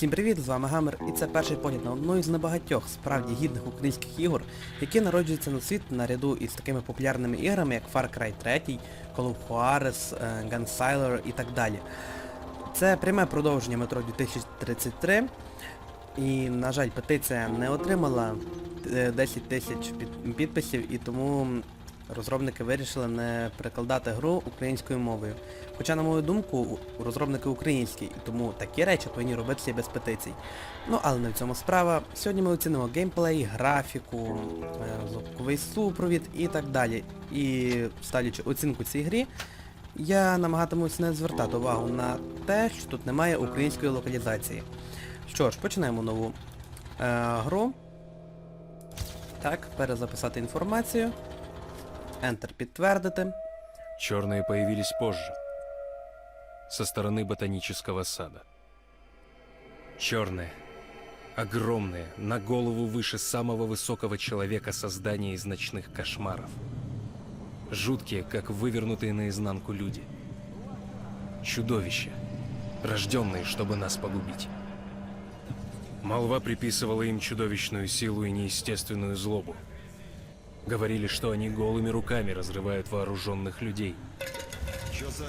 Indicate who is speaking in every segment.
Speaker 1: Всім привіт, з вами Гамер, і це перший погляд на одну із небагатьох справді гідних українських ігор, які народжуються на світ наряду із такими популярними іграми, як Far Cry 3, Call of Juarez, е, Gunsiler і так далі. Це пряме продовження метро 2033, і, на жаль, петиція не отримала е, 10 тисяч підписів, і тому розробники вирішили не перекладати гру українською мовою. Хоча, на мою думку, розробники українські, і тому такі речі повинні робитися без петицій. Ну, але не в цьому справа. Сьогодні ми оцінимо геймплей, графіку, е, звуковий супровід і так далі. І ставлячи оцінку цій грі, я намагатимусь не звертати увагу на те, що тут немає української локалізації. Що ж, починаємо нову е, гру. Так, перезаписати інформацію. Enter підтвердити.
Speaker 2: Черные появились позже, со стороны ботанического сада. Черные, огромные, на голову выше самого высокого человека создания из ночных кошмаров. Жуткие, как вывернутые наизнанку люди. Чудовища, рожденные, чтобы нас погубить. Молва приписывала им чудовищную силу и неестественную злобу. Говорили, что они голыми руками разрывают вооруженных людей.
Speaker 3: Чё за...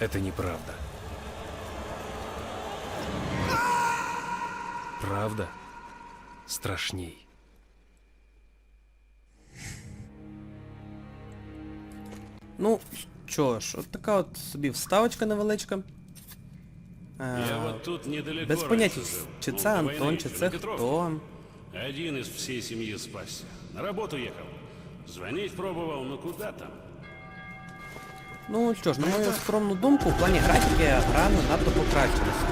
Speaker 2: Это неправда. Правда страшней.
Speaker 1: Ну, що ж, от така от собі вставочка невеличка.
Speaker 4: Я вот тут недалеко
Speaker 1: без поняття, чи це
Speaker 4: до
Speaker 1: Антон, чи це
Speaker 4: на Петровке.
Speaker 1: хто.
Speaker 4: Один из всей семьи спасся. На работу ехал. Звонить пробовал, но куда там?
Speaker 1: Ну що ж, на мою скромну думку, в плані графіки гра не надто покращилася.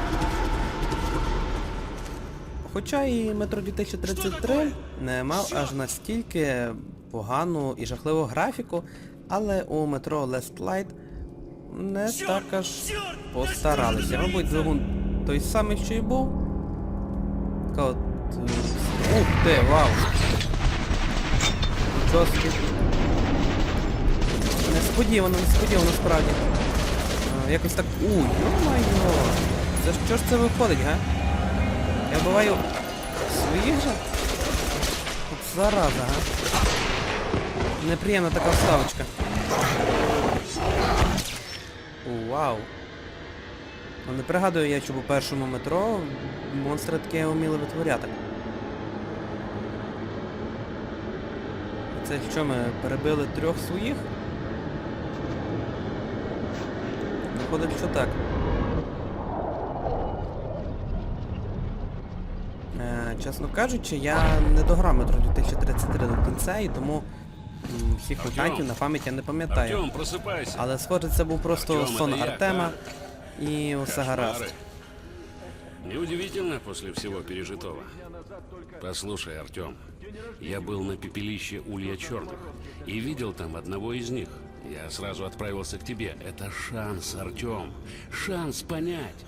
Speaker 1: Хоча і Метро 2033 не мав аж настільки погану і жахливу графіку, але у Метро Last Light не так аж постаралися. Мабуть, двигун той самий, що й був. Така от... е, Ух ти, вау! Нічого. Несподівано, несподівано справді. А, якось так... Уй, йо-моє! Це що ж це виходить, га? Я буваю своїх же? От зараза, га? Неприємна така вставочка. Вау. Не пригадую я, щоб у першому метро монстри таке вміли витворяти. Це що ми перебили трьох своїх? Виходить, що так. Е, чесно кажучи, я не дограв метро 2033 до кінця і тому м, всіх
Speaker 4: Артем!
Speaker 1: мутантів на пам'ять я не пам'ятаю.
Speaker 4: Артем, просыпайся.
Speaker 1: Але схоже, це був просто
Speaker 4: Артем,
Speaker 1: сон
Speaker 4: это я,
Speaker 1: Артема
Speaker 4: да?
Speaker 1: і усе гаразд.
Speaker 4: Кошмары. Неудивительно после всего пережитого. Послушай, Артем, я был на пепелище Улья Черных и видел там одного из них. Я сразу отправился к тебе. Это шанс, Артем. Шанс понять.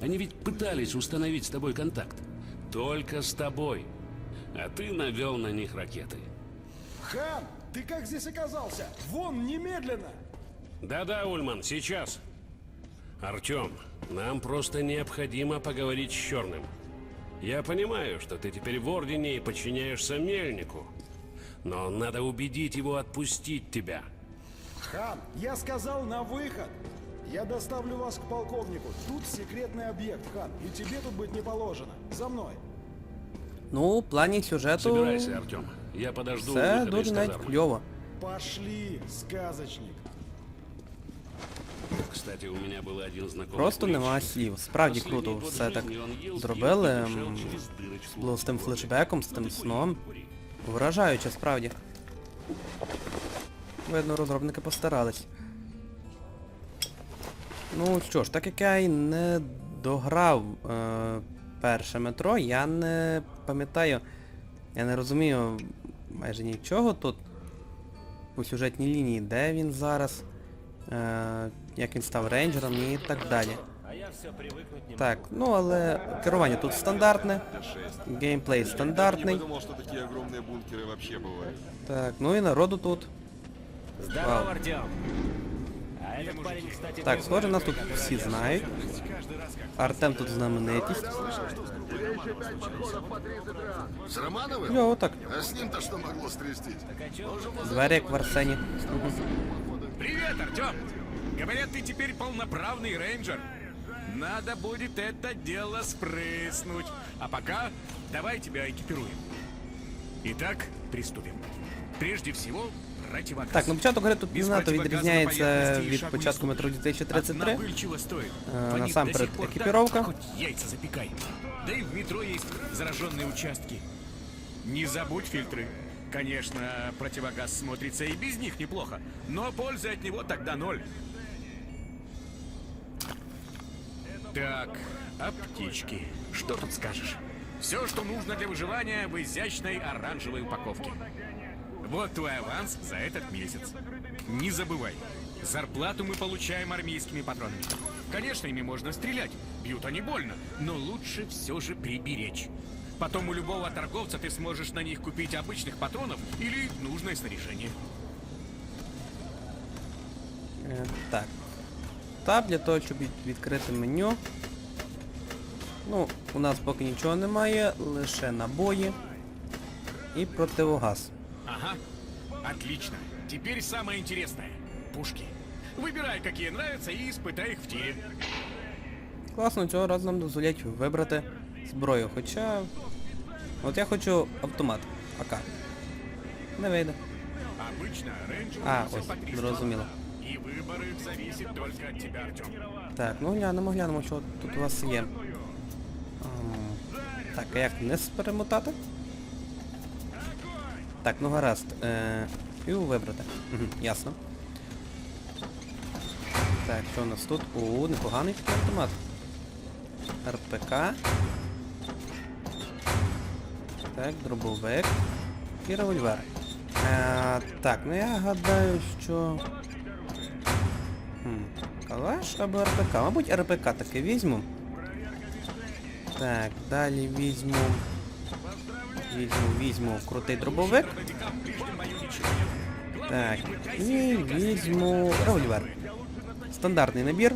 Speaker 4: Они ведь пытались установить с тобой контакт. Только с тобой. А ты навел на них ракеты.
Speaker 3: Хан, ты как здесь оказался? Вон, немедленно!
Speaker 4: Да-да, Ульман, сейчас. Артем, нам просто необходимо поговорить с Черным. Я понимаю, что ты теперь в Ордене и подчиняешься Мельнику. Но надо убедить его отпустить тебя.
Speaker 3: Хан, я сказал на выход! Я доставлю вас к полковнику. Тут секретный объект, Хан, и тебе тут быть не положено. За мной.
Speaker 1: Ну, в плані сюжету
Speaker 4: Собирайся, Артем. Я подожду
Speaker 1: це
Speaker 4: выхода из
Speaker 1: дуже навіть
Speaker 4: казармы.
Speaker 1: кльово.
Speaker 3: Пошли, сказочник.
Speaker 4: Кстати, у меня был один знакомый
Speaker 1: Просто
Speaker 4: курильщик.
Speaker 1: нема слів. Справді
Speaker 4: Последний
Speaker 1: круто
Speaker 4: год
Speaker 1: все так
Speaker 4: жизни он ел,
Speaker 1: зробили.
Speaker 4: пил и
Speaker 1: м,
Speaker 4: дышал через дырочку.
Speaker 1: Було з тим флешбеком, з тим
Speaker 4: Ты
Speaker 1: сном.
Speaker 4: кури.
Speaker 1: Вражаюче, справді. Видно, розробники постарались. Ну що ж, так як я й не дограв е, перше метро, я не пам'ятаю, я не розумію майже нічого тут по сюжетній лінії, де він зараз, е, як він став рейнджером і так далі. Так, ну але керування тут стандартне, геймплей
Speaker 5: Не
Speaker 1: стандартний.
Speaker 5: подумал, что такие огромные бункеры вообще бывают.
Speaker 1: Так, ну і народу тут.
Speaker 6: Здорово,
Speaker 1: Вау.
Speaker 6: Артем. А
Speaker 1: Так, схоже, нас тут всі знають. Артем тут знаменитість.
Speaker 6: С Романовым?
Speaker 1: Йо, отак.
Speaker 6: А с ним-то что могло стрястись?
Speaker 1: Двері як в Арсені.
Speaker 7: Привет, Артем! Говорят, ты теперь полноправный рейнджер. Надо будет это дело спрыснуть. А пока давай тебя экипируем. Итак, приступим. Прежде всего, противогаз.
Speaker 1: Так, ну початок гри тут
Speaker 7: Без
Speaker 1: набагато
Speaker 7: противогаза на
Speaker 1: відрізняється
Speaker 7: поверхности и
Speaker 1: від
Speaker 7: шагу
Speaker 1: початку
Speaker 7: не
Speaker 1: метро
Speaker 7: ступишь.
Speaker 1: 2033.
Speaker 7: Одна пыль чего стоит?
Speaker 1: Э,
Speaker 7: По ним
Speaker 1: насамперед,
Speaker 7: до сих пор
Speaker 1: экипировка.
Speaker 7: так, хоть яйца запекай. Да и в метро есть зараженные участки. Не забудь фильтры. Конечно, противогаз смотрится и без них неплохо, но пользы от него тогда ноль. Так, аптечки. Что тут скажешь? Все, что нужно для выживания в изящной оранжевой упаковке. Вот твой аванс за этот месяц. Не забывай, зарплату мы получаем армейскими патронами. Конечно, ими можно стрелять, бьют они больно, но лучше все же приберечь. Потом у любого торговца ты сможешь на них купить обычных патронов или нужное снаряжение.
Speaker 1: Е, Так. Таб для того, щоб від- відкрити меню. Ну, у нас поки нічого немає, лише набої і противогаз.
Speaker 7: Ага, отлично. Теперь самое интересное. Пушки. Выбирай, какие нравятся, и испытай их в тире.
Speaker 1: Класно, цього разу нам дозволять вибрати зброю. Хоча. От я хочу автомат. АК. Не вийде.
Speaker 7: Обычно рейнджер
Speaker 1: А,
Speaker 7: носит
Speaker 1: ось,
Speaker 7: по три
Speaker 1: зрозуміло.
Speaker 7: И выбор их зависит только от тебя, Артем.
Speaker 1: Так, ну глянемо, глянемо, що тут у вас є. Так, а як не перемотати? Так, ну гаразд. Е, і вибрати. Угу, ясно. Так, що у нас тут? О, непоганий такий автомат. РПК. Так, дробовик. І револьвер. Е, так, ну я гадаю, що... Хм, калаш або РПК? Мабуть, РПК таки візьму. Так, далі візьму. Візьму, візьму крутий дробовик. Так, і візьму револьвер. Стандартний набір.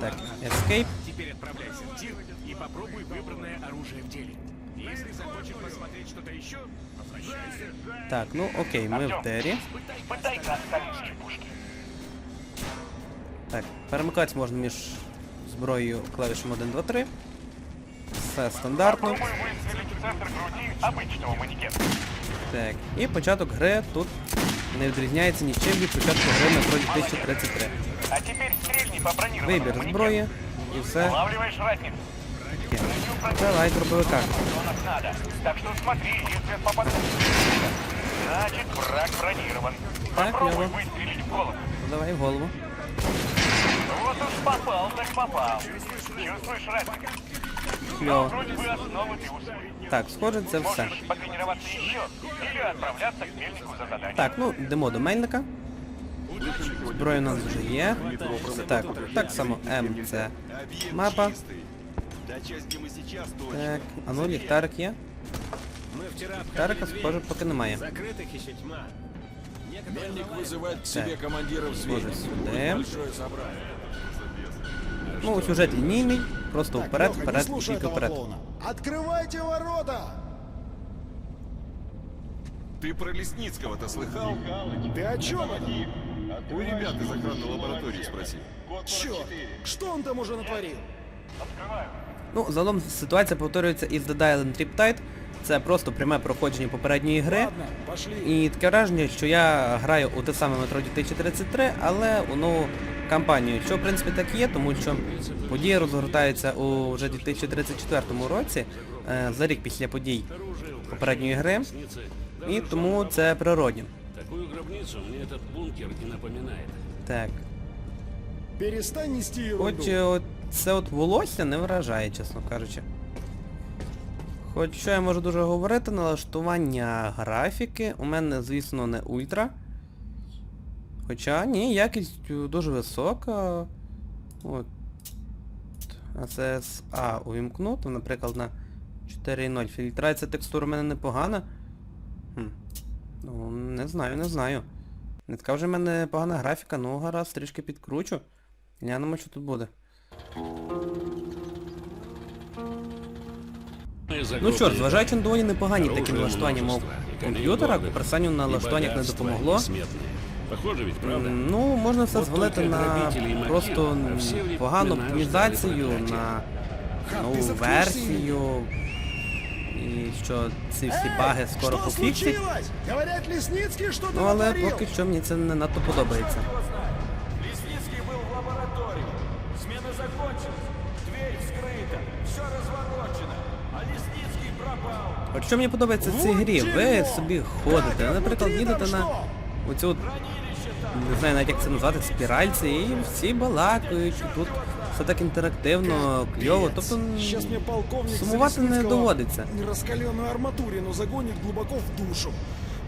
Speaker 1: Так, Escape.
Speaker 7: Теперь отправляйся в тир и попробуй выбранное оружие в деле. Если захочешь посмотреть что-то еще, возвращайся.
Speaker 1: Так, ну окей, ми в тері.
Speaker 8: Пытай-ка остальные пушки.
Speaker 1: Так, перемикатись можна між зброєю клавішами 1, 2, 3. Все стандартно.
Speaker 8: Попробуй выстрелить в центр груди обычного манекена.
Speaker 1: Так, і початок гри тут не відрізняється нічим від початку гри на Метро 2033.
Speaker 8: А теперь стрельни по бронированному
Speaker 1: Вибір
Speaker 8: манекену.
Speaker 1: зброї і все.
Speaker 8: Улавливаешь разницу.
Speaker 1: таке. Давай дробовика.
Speaker 8: Что нам надо. Так что смотри, если попадешь. Значит, враг бронирован.
Speaker 1: Так,
Speaker 8: Попробуй
Speaker 1: ясно.
Speaker 8: выстрелить в голову.
Speaker 1: Ну, Давай в голову.
Speaker 8: Вот уж попал, так попал. Чувствуешь разницу?
Speaker 1: Кльово.
Speaker 8: Вроде бы основы ты усвоил.
Speaker 1: Так, схоже, це все.
Speaker 8: Можешь потренироваться еще или отправляться к мельнику за задание.
Speaker 1: Так, ну, йдемо до мельника. Зброя у нас вже є. Так, так само М це мапа. Так, а ну ліхтарик є. Ліхтарика, схоже, поки немає.
Speaker 5: Мельник вызывает к себе
Speaker 1: Так.
Speaker 5: командиров
Speaker 1: Схоже,
Speaker 5: звеньев.
Speaker 1: сюди.
Speaker 5: Большое собрание.
Speaker 1: Ну, сюжет лінійний, просто
Speaker 3: Так,
Speaker 1: вперед,
Speaker 3: Леха, не
Speaker 1: вперед,
Speaker 3: слушай
Speaker 1: тільки
Speaker 3: этого
Speaker 1: вперед.
Speaker 3: клоуна. Открывайте ворота!
Speaker 5: Ты про Лесницкого-то слыхал?
Speaker 3: Ты о чем это?
Speaker 5: У ребят из охранной лаборатории спроси.
Speaker 3: Черт! Что он там уже натворил?
Speaker 1: Ну, загалом ситуація повторюється із Dead Island Triptide. Це просто пряме проходження попередньої гри.
Speaker 3: Ладно, пошли.
Speaker 1: І таке враження, що я граю у те саме метро 2033, але у нову кампанію. Що в принципі так є, тому що події розгортаються у вже 2034 році, е, за рік після подій попередньої гри. І тому це природньо.
Speaker 4: Такую гробницу мне этот бункер и напоминает.
Speaker 1: Так.
Speaker 3: Перестань нести
Speaker 1: Хоч
Speaker 3: ерунду.
Speaker 1: е, от це от волосся не вражає, чесно кажучи. Хоч що я можу дуже говорити, налаштування графіки у мене, звісно, не ультра. Хоча ні, якість е, дуже висока. От. ACSA увімкнуто, наприклад, на 4.0. Фільтрація текстур у мене непогана. Хм. Ну, не знаю, не знаю. Не така вже в мене погана графіка, ну гаразд, трішки підкручу. Глянемо, що тут буде. Ну що ж, зважаючи на доволі непогані такі налаштування мов комп'ютера, персаню на налаштуваннях не допомогло.
Speaker 4: Похоже ведь, правда?
Speaker 1: М, Ну, можна все
Speaker 4: От
Speaker 1: звалити
Speaker 4: тільки
Speaker 1: на
Speaker 4: грабителі і могил,
Speaker 1: просто
Speaker 4: а всі в
Speaker 1: погану
Speaker 4: війна
Speaker 1: оптимізацію,
Speaker 4: ждали
Speaker 1: на
Speaker 3: Хан,
Speaker 1: нову
Speaker 3: ты заткнешься
Speaker 1: версію. І що ці всі баги скоро
Speaker 3: что
Speaker 1: пофіксять.
Speaker 3: случилось? Говорят, Лесницкий что-то
Speaker 1: Ну але
Speaker 3: натворил.
Speaker 1: поки що мені це не надто подобається.
Speaker 9: Лесницкий был в лаборатории. Смена закончилась. Дверь вскрыта. Все разворочено. А Лесницкий пропал.
Speaker 1: От що мені подобається в цій
Speaker 3: Вот
Speaker 1: грі, ви
Speaker 3: дерьмо!
Speaker 1: собі ходите,
Speaker 3: Так, а
Speaker 1: наприклад,
Speaker 3: внутрі
Speaker 1: їдете
Speaker 3: там
Speaker 1: на
Speaker 3: що?
Speaker 1: оцю, не знаю навіть як це назвати, спіральці, і всі балакають, і тут все так інтерактивно, кльово, тобто сумувати не доводиться.
Speaker 3: раскаленную арматурину загонит глубоко в душу.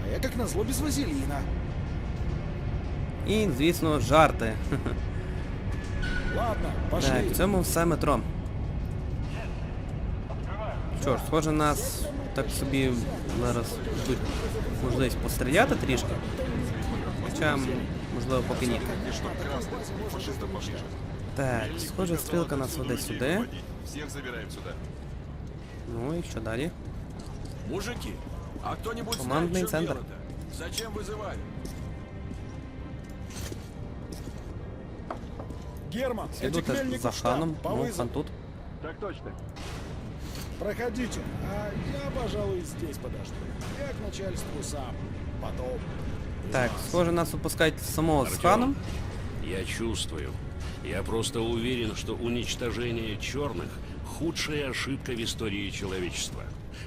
Speaker 3: А я как назло без вазелина.
Speaker 1: І, звісно, жарти.
Speaker 3: Ладно, пошли.
Speaker 1: Так, в цьому все метро. Що ж, схоже, нас так собі зараз тут можливість постріляти трішки. Хоча, м, можливо, поки ні. Так, схоже, стрілка нас веде сюди.
Speaker 5: Всех забираем сюда.
Speaker 1: Ну і що далі?
Speaker 5: Мужики, а кто-нибудь
Speaker 1: Командный
Speaker 5: знает, что
Speaker 1: центр.
Speaker 5: делать-то? Зачем вызывать?
Speaker 3: Герман,
Speaker 1: Іду
Speaker 3: эти к
Speaker 1: теж
Speaker 3: мельнику
Speaker 1: за
Speaker 3: в штаб,
Speaker 1: ханом,
Speaker 3: по
Speaker 1: ну,
Speaker 3: вызову.
Speaker 1: хан тут.
Speaker 3: Проходите. А я, пожалуй, здесь подожду. Я к начальству сам. Потом.
Speaker 1: Так,
Speaker 3: вас.
Speaker 1: схоже, нас випускають самого з
Speaker 4: Артем,
Speaker 1: ханом.
Speaker 4: Я чувствую. Я просто уверен, что уничтожение черных – худшая ошибка в истории человечества.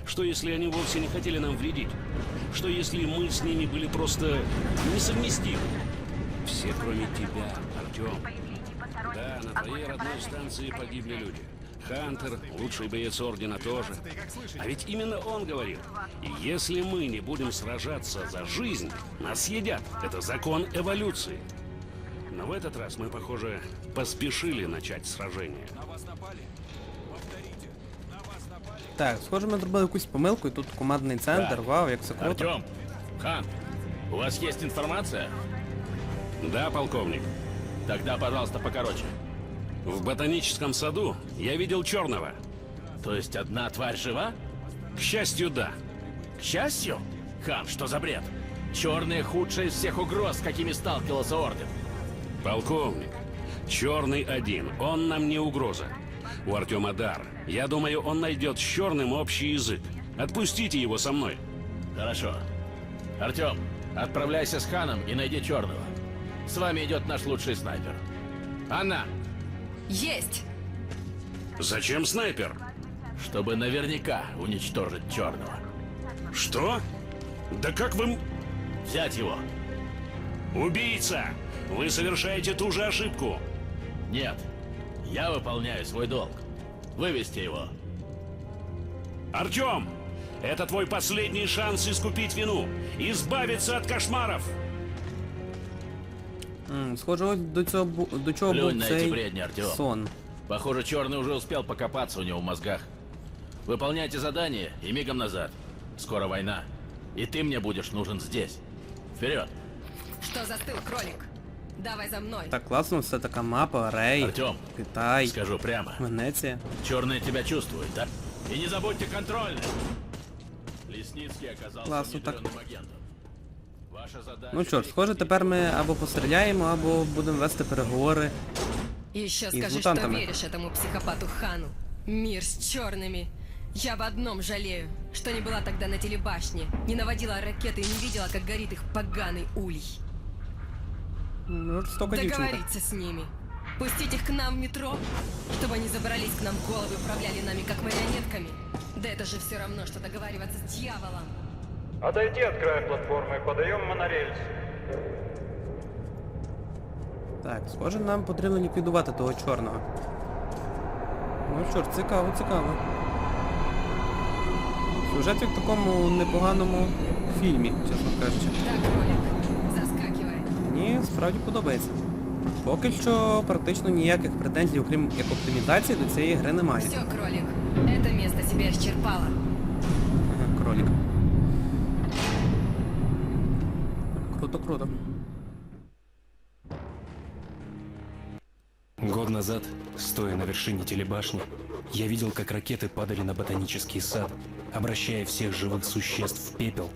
Speaker 4: Что если они вовсе не хотели нам вредить? Что если мы с ними были просто несовместимы? Все, кроме тебя, Артем. Да, на твоей родной станции погибли люди. Хантер, лучший боец Ордена тоже. А ведь именно он говорил, если мы не будем сражаться за жизнь, нас съедят. Это закон эволюции. Но в этот раз мы, похоже, поспешили начать сражение.
Speaker 1: Так, схоже, ми зробили якусь помилку, і тут командний центр. Вау, як все круто.
Speaker 10: Артем, Хан, у вас есть информация?
Speaker 4: Да, полковник.
Speaker 10: Тогда, пожалуйста, покороче.
Speaker 4: В ботаническом саду я видел черного.
Speaker 10: То есть одна тварь жива?
Speaker 4: К счастью, да.
Speaker 10: К счастью? Хан, что за бред? Черные худшие из всех угроз, с какими сталкивался Орден.
Speaker 4: Полковник, черный один, он нам не угроза. У Артема дар. Я думаю, он найдет с черным общий язык. Отпустите его со мной.
Speaker 10: Хорошо. Артем, отправляйся с Ханом и найди черного. С вами идет наш лучший снайпер. Анна,
Speaker 11: Есть!
Speaker 4: Зачем снайпер?
Speaker 10: чтобы наверняка уничтожить черного.
Speaker 4: Что? Да как вы...
Speaker 10: Взять его.
Speaker 4: Убийца! Вы совершаете ту же ошибку.
Speaker 10: Нет. Я выполняю свой долг. Вывести его.
Speaker 4: Артем! Это твой последний шанс искупить вину. Избавиться от кошмаров.
Speaker 1: М, Схоже, до цього бу- до чого
Speaker 10: Плюнь
Speaker 1: був
Speaker 10: на
Speaker 1: цей
Speaker 10: эти бредни, Артем.
Speaker 1: сон.
Speaker 10: Похоже, черный уже успел покопаться у него в мозгах. Выполняйте задание и мигом назад. Скоро война. И ты мне будешь нужен здесь. Вперед!
Speaker 11: Что застыл, кролик? Давай за мной.
Speaker 1: Так класно, все така мапа, Рей,
Speaker 10: Артем,
Speaker 1: Китай,
Speaker 10: Скажу прямо.
Speaker 1: Венеція.
Speaker 10: Черные тебя чувствуют, да? И не забудьте контрольный. Лесницкий оказался
Speaker 1: Классно так.
Speaker 10: внедренным агентом. Ваша задача...
Speaker 1: Ну що ж, схоже, тепер ми або постріляємо, або будемо вести переговори.
Speaker 11: Еще
Speaker 1: И с
Speaker 11: скажи, что
Speaker 1: мутантами.
Speaker 11: веришь этому психопату Хану. Мир с черными. Я в одном жалею, что не была тогда на телебашне, не наводила ракеты и не видела, как горит их поганый улей.
Speaker 1: Ну, жорстока дівчинка.
Speaker 11: Договориться с ними. Пустить их к нам в метро, чтобы они забрались к нам в головы и управляли нами как марионетками. Да это же все равно, что договариваться с дьяволом.
Speaker 9: Отойди от края платформы, подаем монорельс.
Speaker 1: Так, схоже, нам потрібно ліквідувати того чорного. Ну що ж, цікаво, цікаво. Сюжет як в такому непоганому фільмі, чесно кажучи.
Speaker 11: Так, кролик, заскакивай.
Speaker 1: Мені справді подобається. Поки що практично ніяких претензій, окрім як оптимізації, до цієї гри немає.
Speaker 11: Все, кролик, это место себя исчерпало.
Speaker 1: круто, круто.
Speaker 2: Год назад, стоя на вершине телебашни, я видел, как ракеты падали на ботанический сад, обращая всех живых существ в пепел,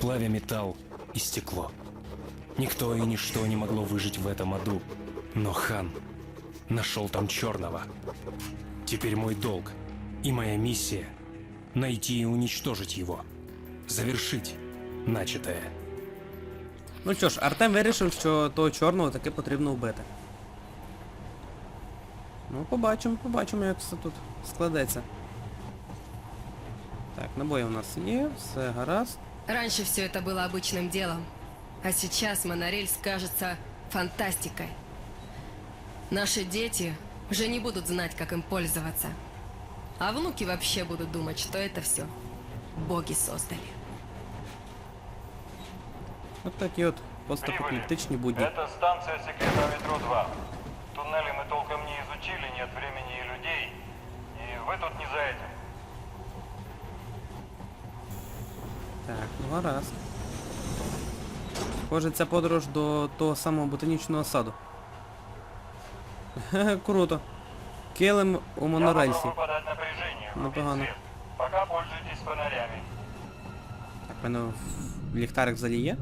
Speaker 2: плавя металл и стекло. Никто и ничто не могло выжить в этом аду, но хан нашел там черного. Теперь мой долг и моя миссия — найти и уничтожить его, завершить начатое.
Speaker 1: Ну що ж, Артем вирішив, що того чорного таки потрібно вбити. Ну, побачимо, побачимо, як все тут складеться. Так, набої у нас є, все гаразд.
Speaker 11: Раньше все это было обычным делом, а сейчас монорельс кажется фантастикой. Наши дети уже не будут знать, как им пользоваться. А внуки вообще будут думать, что это все боги создали.
Speaker 1: От такі от постапокаліптичні будні.
Speaker 8: Это станция секретного метро 2. Туннели мы толком не изучили, нет времени и людей. И вы тут не за этим.
Speaker 1: Так, ну гаразд. Схоже, ця подорож до того самого ботанічного саду. Хе-хе, Круто. Килим у
Speaker 8: Я
Speaker 1: монорельсі.
Speaker 8: могу подать напряжение.
Speaker 1: Ну,
Speaker 8: врубить
Speaker 1: погано.
Speaker 8: свет. Пока пользуйтесь фонарями.
Speaker 1: Так, в мене в- ліхтарик взагалі є.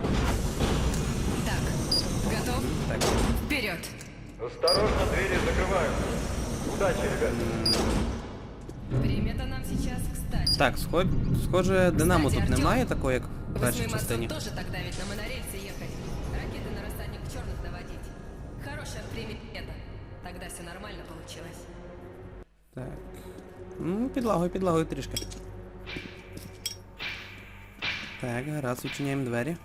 Speaker 11: Так, готов?
Speaker 1: Так.
Speaker 11: Вперед!
Speaker 8: Осторожно, двери закрываются. Удачи, ребят.
Speaker 11: Время-то нам сейчас кстати.
Speaker 1: Так, сход... схоже, динамо
Speaker 11: Кстати,
Speaker 1: тут
Speaker 11: Артем,
Speaker 1: немає такого, як в першій
Speaker 11: Восьмым
Speaker 1: частині.
Speaker 11: отцом тоже тогда ведь на монорельсе ехать. Ракеты на рассадник черных наводить. Хорошая примета. Тогда все нормально получилось.
Speaker 1: Так. Ну, підлагою, підлагою трішки. Так, гаразд, відчиняємо двері.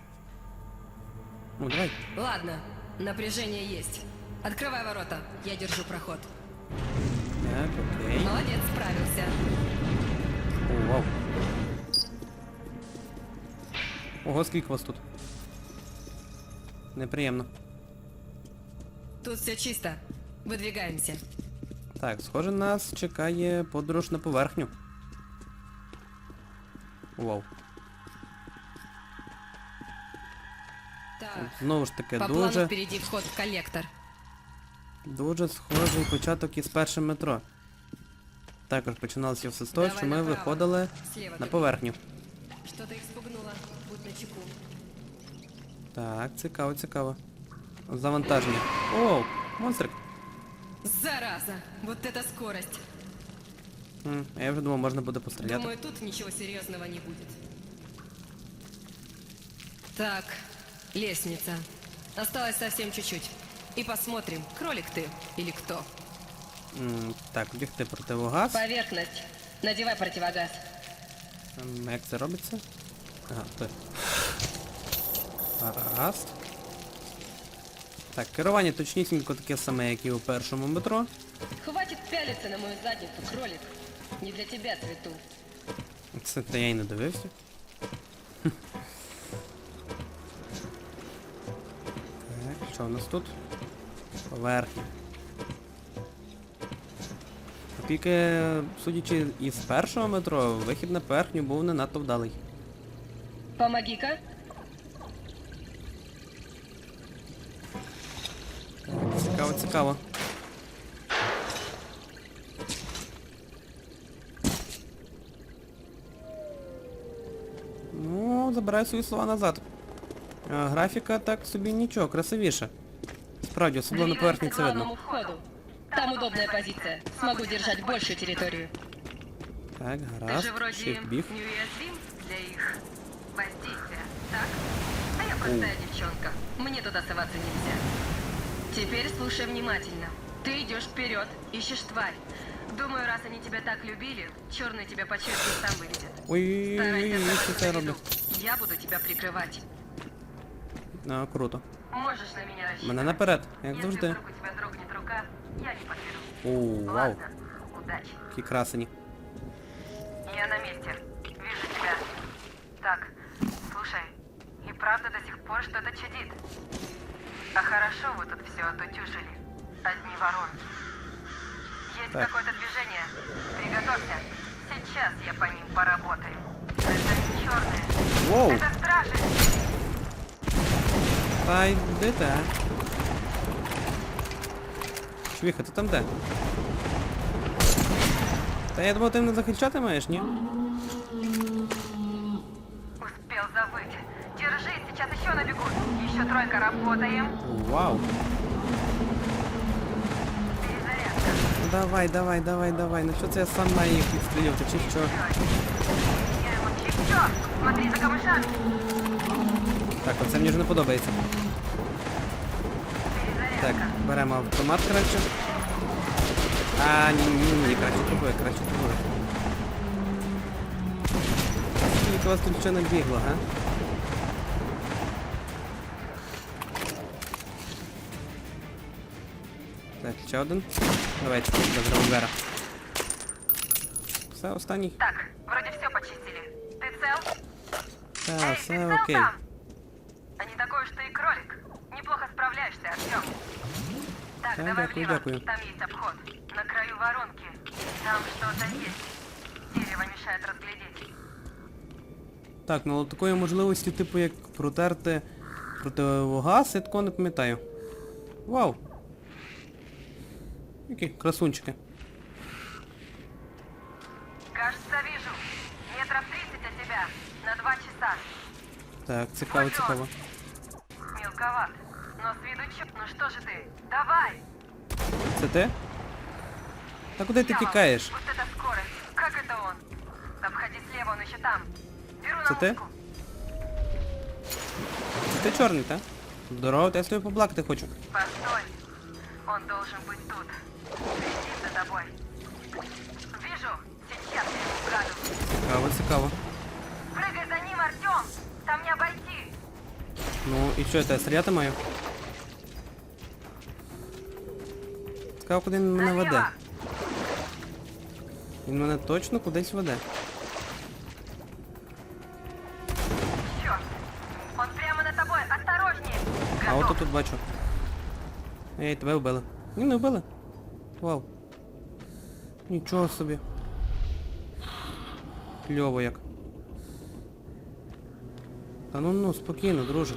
Speaker 1: Ну, давай.
Speaker 11: Ладно, напряжение есть. Открывай ворота, я держу проход.
Speaker 1: Так, окей.
Speaker 11: Молодец, справился.
Speaker 1: О, вау. Ого, скільки вас тут. Неприємно.
Speaker 11: Тут все чисто. Выдвигаемся.
Speaker 1: Так, схоже, нас чекає подорож на поверхню. Вау.
Speaker 11: Так,
Speaker 1: Знову ж таки,
Speaker 11: по плану
Speaker 1: дуже,
Speaker 11: впереди вход в коллектор.
Speaker 1: дуже схожий початок із першим метро. Також починалося все з того,
Speaker 11: Давай
Speaker 1: що ми
Speaker 11: направо.
Speaker 1: виходили
Speaker 11: Слева
Speaker 1: на поверхню.
Speaker 11: Что-то их спугнуло. Будь начеку.
Speaker 1: Так, цікаво, цікаво. Завантаження. О, монстрик.
Speaker 11: Зараза! Вот это скорость!
Speaker 1: М, а я вже думав, можна буде постріляти.
Speaker 11: Думаю, тут ничего серьезного не будет. Так, лестница. Осталось совсем чуть-чуть. И посмотрим, кролик ты или кто.
Speaker 1: М, Так, вдягти противогаз.
Speaker 11: Поверхность. Надевай противогаз.
Speaker 1: Ем, Як це робиться? Ага, то. Гаразд. Так, керування точнісінько таке саме, як і у першому метро.
Speaker 11: Хватит пялиться на мою задницу, кролик. Не для тебя цвету.
Speaker 1: Це то я й не дивився. Що у нас тут? Поверхня. Оскільки, судячи із першого метро, вихід на поверхню був не надто вдалий.
Speaker 11: Помоги-ка.
Speaker 1: Цікаво, цікаво. Ну, забираю свої слова назад. А, графіка так собі нічого, красивіше. Справді, особливо на поверхні це видно.
Speaker 11: входу. Там удобная позиция. Смогу держать большую территорию.
Speaker 1: Так,
Speaker 11: Ты
Speaker 1: гаразд.
Speaker 11: же вроде
Speaker 1: Shift біг.
Speaker 11: неуязвим для их воздействия, так? А я простая девчонка. Мне тут оставаться нельзя. Теперь слушай внимательно. Ты идешь вперед, ищешь тварь. Думаю, раз они тебя так любили, черный тебя почует и сам выведет.
Speaker 1: Ой-ой-ой,
Speaker 11: Старайся
Speaker 1: що
Speaker 11: оставаться
Speaker 1: це я
Speaker 11: на
Speaker 1: роблю?
Speaker 11: виду. Я буду тебя прикрывать.
Speaker 1: А, круто.
Speaker 11: Можешь на меня рассчитывать.
Speaker 1: Мене наперед, як завжди. Оу, вау,
Speaker 11: удачи.
Speaker 1: які красені.
Speaker 11: Я на месте. Вижу тебя. Так, слушай, и правда до сих пор что-то чудит. А хорошо вы тут все отутюжили. Одни ворон. Есть какое-то движение. Приготовься. Сейчас я по ним поработаю. Это черные.
Speaker 1: Воу,
Speaker 11: Это стражи.
Speaker 1: Та йди те. Чвіха, ти там де? Та я думав, ти мене захищати маєш, ні?
Speaker 11: Успел забыть. Держись, сейчас еще набегут. Еще тройка, работаем.
Speaker 1: Вау.
Speaker 11: Перезарядка.
Speaker 1: Давай, давай, давай, давай. Ну що це я сам маю їх відстрілювати, чи що?
Speaker 11: Смотри за камышами.
Speaker 1: Так, оце мені вже не подобається. Так,
Speaker 11: Перезарядка.
Speaker 1: беремо автомат краще. А, ні, ні, ні, краще трубою, краще трубою. Скільки вас тут ще набігло, га? Так, ще один. Давайте, без револьвера. Все, останній.
Speaker 11: Так, вроде все почистили. Ты цел?
Speaker 1: Так,
Speaker 11: Эй, ты
Speaker 1: все
Speaker 11: цел
Speaker 1: окей.
Speaker 11: Так,
Speaker 1: Да,
Speaker 11: давай
Speaker 1: дякую,
Speaker 11: влево.
Speaker 1: дякую.
Speaker 11: Там есть обход. На краю воронки. Там что-то есть. Дерево мешает разглядеть.
Speaker 1: Так, ну але такої можливості, типу, як протерти противогаз, я такого не пам'ятаю. Вау! Які красунчики.
Speaker 11: Кажется, вижу. Метров 30 от тебя. На два часа.
Speaker 1: Так, цікаво, цікаво.
Speaker 11: Мелковат. Но с виду чё? Ну что же ты? Давай!
Speaker 1: Це ти? Та куди ти
Speaker 11: Дьявол,
Speaker 1: тікаєш?
Speaker 11: Вот это скорость. Как это он? Обходи слева, он еще там. Беру
Speaker 1: Это
Speaker 11: на
Speaker 1: ты?
Speaker 11: мушку.
Speaker 1: Це ти чорний, та? Здорово, та я з тобою поплакати хочу.
Speaker 11: Постой. Он должен быть тут. Следит за тобой. Вижу. Сейчас я его угаду.
Speaker 1: Цікаво, цікаво.
Speaker 11: Прыгай за ним, Артем. Там не обойти.
Speaker 1: Ну і що, я тебе стріляти маю? Цікаво, куди він мене веде. Він мене точно кудись веде.
Speaker 11: Он прямо над тобой. Осторожнее.
Speaker 1: А от тут бачу. Ей, тебе вбили. Ні, не вбили. Вау. Нічого собі. Кльово як. Та ну ну, спокійно, друже.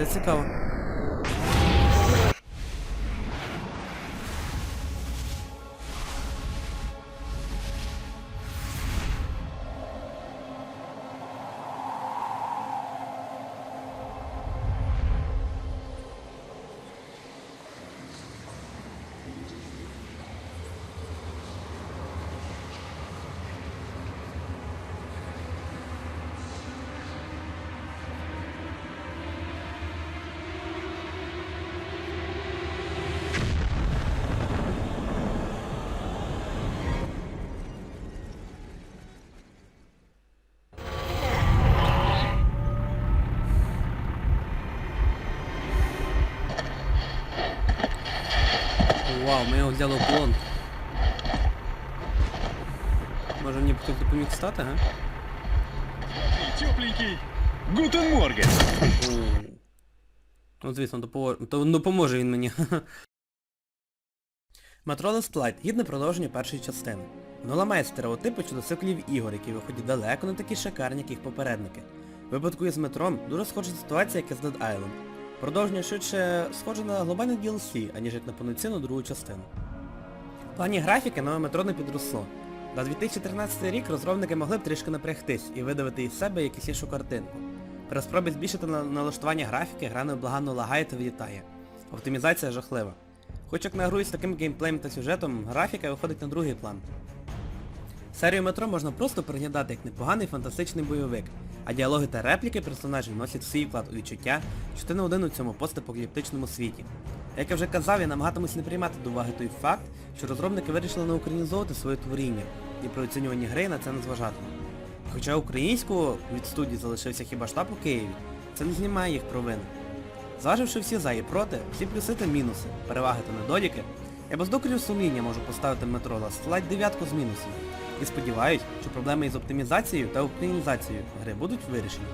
Speaker 1: О, це цікаво. Вау, ми його взяли в полон. Може мені хтось допоміг стати, га?
Speaker 7: Тепленький. Гутен Морген.
Speaker 1: Ну, звісно, допоможе він мені. Last Light – гідне продовження першої частини. Воно ламає стереотипи щодо циклів ігор, які виходять далеко не такі шикарні, як їх попередники. В випадку із метром дуже схожа ситуація, як і з Dead Island. Продовження швидше схоже на глобальне DLC, аніж як на повноцінну другу частину. В плані графіки нове метро не підросло. На 2013 рік розробники могли б трішки напрягтись і видавити із себе якіснішу картинку. При спробі збільшити налаштування графіки гра невблаганно лагає та вилітає. Оптимізація жахлива. Хоч як на гру із таким геймплеєм та сюжетом, графіка виходить на другий план. Серію метро можна просто приглядати як непоганий фантастичний бойовик, а діалоги та репліки персонажів носять свій вклад у відчуття, що ти не один у цьому постапокаліптичному світі. Як я вже казав, я намагатимусь не приймати до уваги той факт, що розробники вирішили не українізовувати своє творіння, і при оцінюванні гри на це не зважатиму. Хоча українського від студії залишився хіба штаб у Києві, це не знімає їх провини. Зваживши всі за і проти, всі плюси та мінуси, переваги та недоліки, я без докорів сумління можу поставити метро на слайд дев'ятку з мінусів. І сподіваюсь, що проблеми із оптимізацією та оптимізацією гри будуть вирішені.